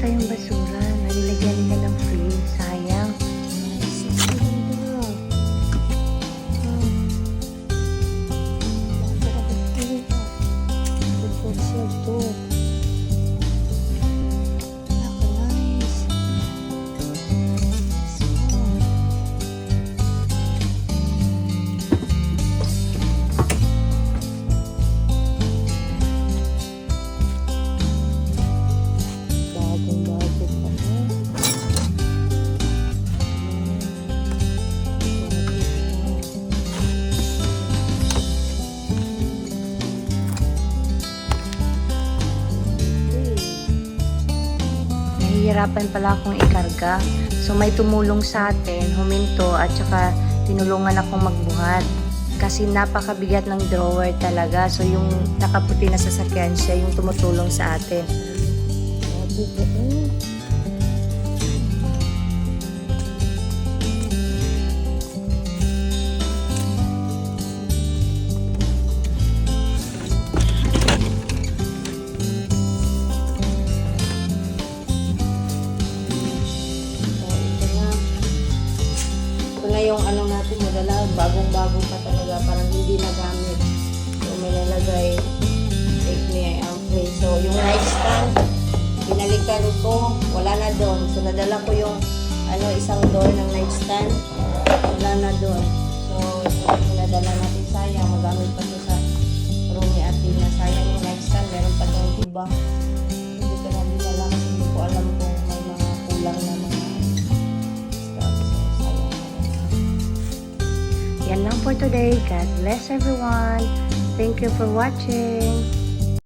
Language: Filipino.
yung basura. Nahihirapan pala akong ikarga. So may tumulong sa atin, huminto at saka tinulungan akong magbuhat. Kasi napakabigat ng drawer talaga. So yung nakaputi na sasakyan siya yung tumutulong sa atin. Yung ano natin madala. Bagong-bago pa talaga. Parang hindi nagamit. So, may nalagay. Take me out way. So, yung nightstand, binalikan ko. Wala na doon. So, nadala ko yung ano, isang door ng nightstand. Wala na doon. So, ito yung nadala natin. Sayang. Magamit pa ito sa room ni Athena. Sayang yung nightstand. Meron pa doon iba. Lang for today. God bless everyone. Thank you for watching.